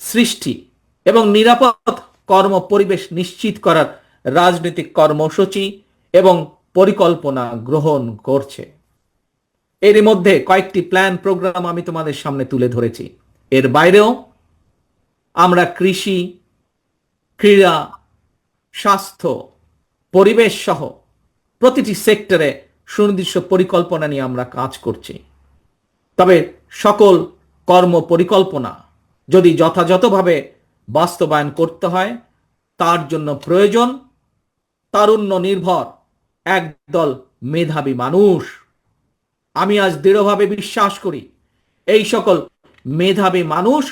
সৃষ্টি এবং নিরাপদ কর্ম পরিবেশ নিশ্চিত করার রাজনৈতিক কর্মসূচি এবং পরিকল্পনা গ্রহণ করছে। এর মধ্যে কয়েকটি প্ল্যান প্রোগ্রাম আমি তোমাদের সামনে তুলে ধরেছি। এর বাইরেও আমরা কৃষি, ক্রীড়া, স্বাস্থ্য, পরিবেশ সহ প্রতিটি সেক্টরে সুনির্দিষ্ট পরিকল্পনা নিয়ে আমরা কাজ করছি। তবে সকল কর্ম পরিকল্পনা যদি যথাযথভাবে বাস্তবায়ন করতে হয়, তার জন্য প্রয়োজন তারুণ্য নির্ভর একদল মেধাবী মানুষ। আমি আজ দৃঢ়ভাবে বিশ্বাস করি, এই সকল মেধাবী মানুষ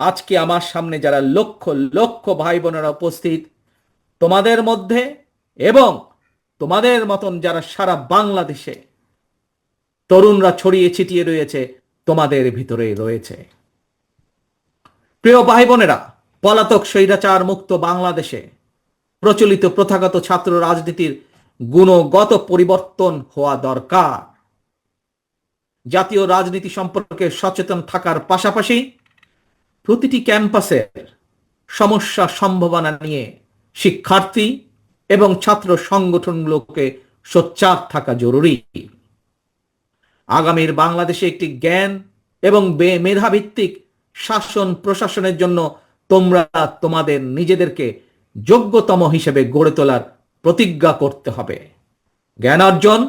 আজকে আমার সামনে যারা লক্ষ লক্ষ ভাই বোনেরা উপস্থিত, তোমাদের মধ্যে এবং তোমাদের মতন যারা সারা বাংলাদেশে তরুণরা ছড়িয়ে ছিটিয়ে রয়েছে, তোমাদের ভিতরে রয়েছে। প্রিয় ভাই বোনেরা পলাতক স্বৈরাচার মুক্ত বাংলাদেশে প্রচলিত প্রথাগত ছাত্র রাজনীতির গুণগত পরিবর্তন হওয়া দরকার। জাতীয় রাজনীতি সম্পর্কে সচেতন থাকার পাশাপাশি প্রতিটি ক্যাম্পাসের সমস্যা সম্ভাবনা নিয়ে শিক্ষার্থী এবং ছাত্র সংগঠনগুলোকে সোচ্চার থাকা জরুরি। আগামীর বাংলাদেশে একটি জ্ঞান এবং মেধাভিত্তিক শাসন প্রশাসনের জন্য তোমরা তোমাদের নিজেদেরকে যোগ্যতম হিসেবে গড়ে তোলার প্রতিজ্ঞা করতে হবে। জ্ঞান অর্জন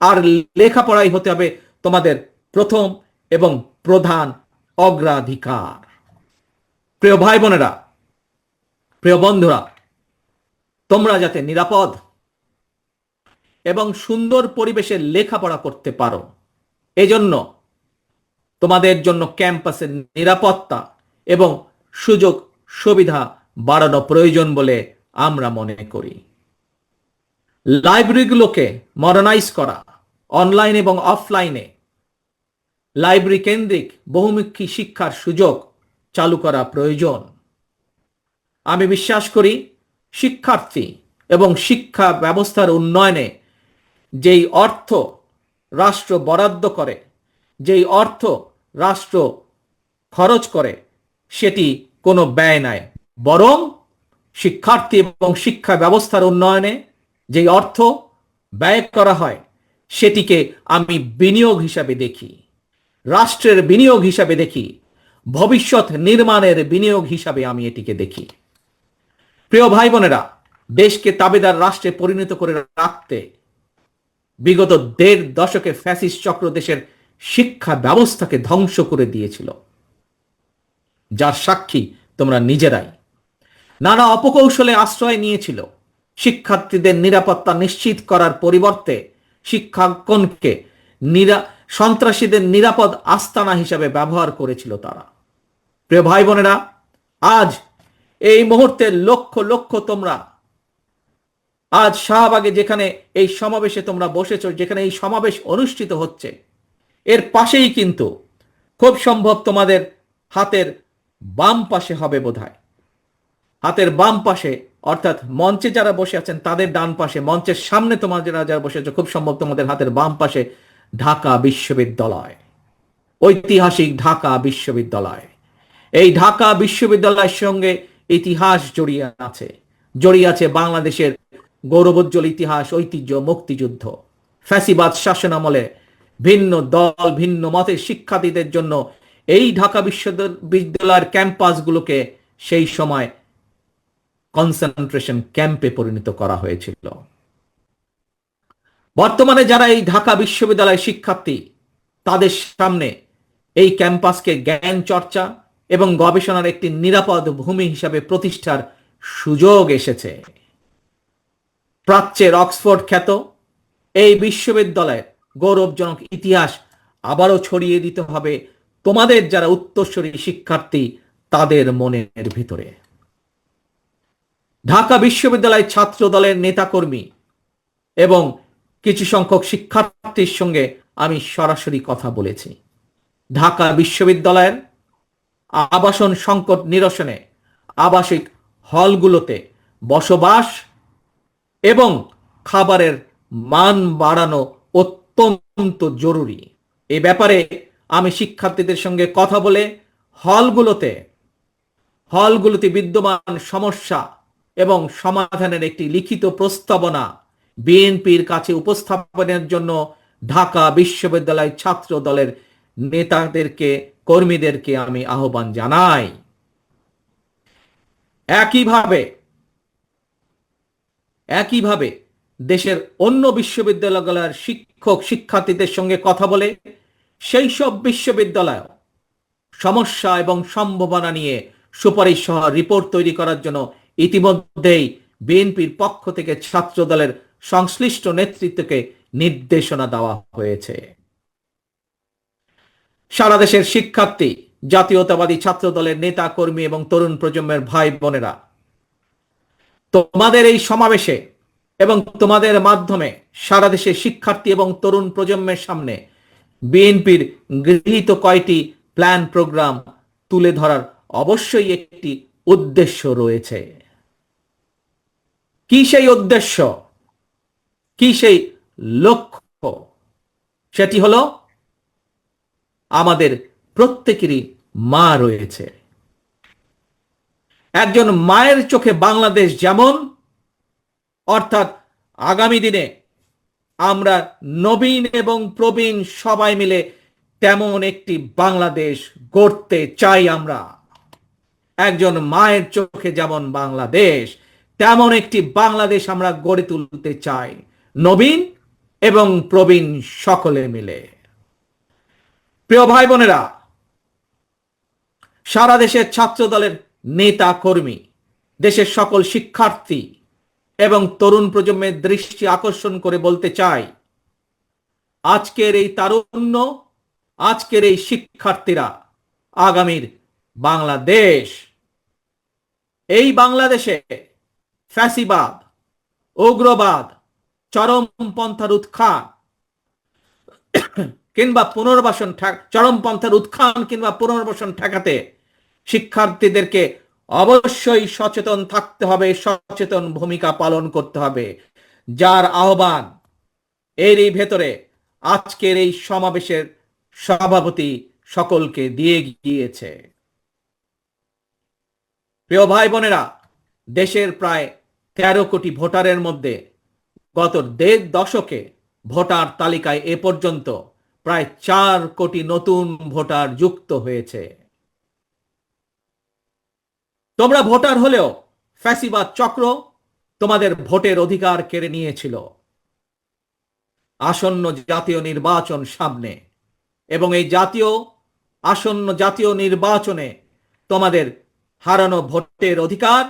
আর লেখাপড়াই হতে হবে তোমাদের প্রথম এবং প্রধান অগ্রাধিকার। প্রিয় ভাই বোনেরা প্রিয় বন্ধুরা, তোমরা যাতে নিরাপদ এবং সুন্দর পরিবেশে লেখাপড়া করতে পারো এজন্য তোমাদের জন্য ক্যাম্পাসের নিরাপত্তা এবং সুযোগ সুবিধা বাড়ানো প্রয়োজন বলে আমরা মনে করি। লাইব্রেরিগুলোকে মডার্নাইজ করা, অনলাইন এবং অফলাইনে লাইব্রেরি কেন্দ্রিক বহুমুখী শিক্ষার সুযোগ চালু করা প্রয়োজন। আমি বিশ্বাস করি শিক্ষার্থী এবং শিক্ষা ব্যবস্থার উন্নয়নে যেই অর্থ রাষ্ট্র বরাদ্দ করে, যেই অর্থ রাষ্ট্র খরচ করে, সেটি কোনো ব্যয় নয় বরং শিক্ষার্থী এবং শিক্ষা ব্যবস্থার উন্নয়নে যেই অর্থ ব্যয় করা হয়, সেটিকে আমি বিনিয়োগ হিসাবে দেখি। রাষ্ট্রের বিনিয়োগ হিসাবে দেখি, ভবিষ্যৎ নির্মাণের বিনিয়োগ হিসাবে আমি এটিকে দেখি। প্রিয় ভাই বোনেরা দেশকে তাবেদার রাষ্ট্রে পরিণত করে রাখতে বিগত দেড় দশকে ফ্যাসিস্ট চক্র দেশের শিক্ষা ব্যবস্থাকে ধ্বংস করে দিয়েছিল। যার সাক্ষী তোমরা নিজেরাই। নানা অপকৌশলে আশ্রয় নিয়েছিল। শিক্ষার্থীদের নিরাপত্তা নিশ্চিত করার পরিবর্তে শিক্ষাঙ্কনকে নিরা, সন্ত্রাসীদের নিরাপদ আস্তানা হিসাবে ব্যবহার করেছিল তারা। প্রিয় ভাই বোনেরা, আজ এই মুহূর্তে লক্ষ লক্ষ তোমরা আজ শাহবাগে যেখানে এই সমাবেশে তোমরা বসেছো, যেখানে এই সমাবেশ অনুষ্ঠিত হচ্ছে, এর পাশেই কিন্তু খুব সম্ভব তোমাদের হাতের বাম পাশে হবে বোধহয়। হাতের বাম পাশে, অর্থাৎ মঞ্চে যারা বসে আছেন, তাদের ডান পাশে, মঞ্চের সামনে তোমার যারা যারা বসে আছো, খুব সম্ভব তোমাদের হাতের বাম পাশে ঢাকা বিশ্ববিদ্যালয়, ঐতিহাসিক ঢাকা বিশ্ববিদ্যালয়। এই ঢাকা বিশ্ববিদ্যালয়ের সঙ্গে ইতিহাস জড়িয়ে আছে জড়িয়ে আছে বাংলাদেশের গৌরবোজ্জ্বল ইতিহাস, ঐতিহ্য, মুক্তিযুদ্ধ। ফ্যাসিবাদ শাসনামলে ভিন্ন দল, ভিন্ন মতের শিক্ষার্থীদের জন্য এই ঢাকা বিশ্ববিদ্যালয়ের ক্যাম্পাসগুলোকে সেই সময় কনসেন্ট্রেশন ক্যাম্পে পরিণত করা হয়েছিল। বর্তমানে যারা এই ঢাকা বিশ্ববিদ্যালয়ের শিক্ষার্থী, তাদের সামনে এই ক্যাম্পাসকে জ্ঞান চর্চা এবং গবেষণার একটি নিরাপদ ভূমি হিসাবে প্রতিষ্ঠার সুযোগ এসেছে। প্রাচ্যের অক্সফোর্ড খ্যাত। এই বিশ্ববিদ্যালয়ের গৌরবজনক ইতিহাস আবারও ছড়িয়ে দিতে হবে তোমাদের যারা উত্তরস্বরী শিক্ষার্থী, তাদের মনের ভিতরে। ঢাকা বিশ্ববিদ্যালয় ছাত্র দলের নেতাকর্মী এবং কিছু সংখ্যক শিক্ষার্থীর সঙ্গে আমি সরাসরি কথা বলেছি। ঢাকা বিশ্ববিদ্যালয়ের আবাসন সংকট নিরসনে আবাসিক হলগুলোতে বসবাস এবং খাবারের মান বাড়ানো অত্যন্ত জরুরি। এ ব্যাপারে আমি শিক্ষার্থীদের সঙ্গে কথা বলে হলগুলোতে হলগুলোতে বিদ্যমান সমস্যা এবং সমাধানের একটি লিখিত প্রস্তাবনা বিএনপির কাছে উপস্থাপনের জন্য ঢাকা বিশ্ববিদ্যালয় ছাত্র দলের নেতাদেরকে, কর্মীদেরকে আমি আহ্বান জানাই। একইভাবে একইভাবে দেশের অন্য বিশ্ববিদ্যালয়গুলোর শিক্ষক শিক্ষার্থীদের সঙ্গে কথা বলে সেই সব বিশ্ববিদ্যালয় সমস্যা এবং সম্ভাবনা নিয়ে সুপারিশ সহ রিপোর্ট তৈরি করার জন্য ইতিমধ্যেই বিএনপির পক্ষ থেকে ছাত্র দলের সংশ্লিষ্ট নেতৃত্বকে নির্দেশনা দেওয়া হয়েছে। সারা দেশের শিক্ষার্থী, জাতীয়তাবাদী ছাত্র দলের নেতা, কর্মী এবং তরুণ প্রজন্মের ভাই বোনেরা তোমাদের এই সমাবেশে এবং তোমাদের মাধ্যমে সারা দেশে শিক্ষার্থী এবং তরুণ প্রজন্মের সামনে বিএনপির গৃহীত কয়টি প্ল্যান প্রোগ্রাম তুলে ধরার অবশ্যই একটি উদ্দেশ্য রয়েছে। কি সেই উদ্দেশ্য? কি সেই লক্ষ্য? সেটি হলো আমাদের প্রত্যেকেরই মা রয়েছে। একজন মায়ের চোখে বাংলাদেশ যেমন, অর্থাৎ আগামী দিনে আমরা নবীন এবং প্রবীণ সবাই মিলে তেমন একটি বাংলাদেশ গড়তে চাই আমরা। একজন মায়ের চোখে যেমন বাংলাদেশ, তেমন একটি বাংলাদেশ আমরা গড়ে তুলতে চাই, নবীন এবং প্রবীণ সকলে মিলে। প্রিয় ভাই বোনেরা, সারা দেশের ছাত্র দলের নেতা কর্মী দেশের সকল শিক্ষার্থী এবং তরুণ প্রজন্মের দৃষ্টি আকর্ষণ করে বলতে চাই, আজকের এই তারুণ্য, আজকের এই শিক্ষার্থীরা আগামীর বাংলাদেশ। এই বাংলাদেশে ফ্যাসিবাদ, উগ্রবাদ, চরমপন্থার উৎখান কিংবা পুনর্বাসন চরমপন্থার উৎখান কিংবা পুনর্বাসন ঠেকাতে শিক্ষার্থীদেরকে অবশ্যই সচেতন থাকতে হবে, সচেতন ভূমিকা পালন করতে হবে। যার আহ্বান, এরই ভেতরে আজকের এই সমাবেশের সভাপতি সকলকে দিয়ে গিয়েছে। প্রিয় ভাই বোনেরা, দেশের প্রায় তেরো কোটি ভোটারের মধ্যে গত দেড় দশকে ভোটার তালিকায় এ পর্যন্ত প্রায় চার কোটি নতুন ভোটার যুক্ত হয়েছে। তোমরা ভোটার হলেও ফ্যাসিবাদ চক্র তোমাদের ভোটের অধিকার কেড়ে নিয়েছিল। আসন্ন জাতীয় নির্বাচন সামনে এবং এই জাতীয়, আসন্ন জাতীয় নির্বাচনে তোমাদের হারানো ভোটের অধিকার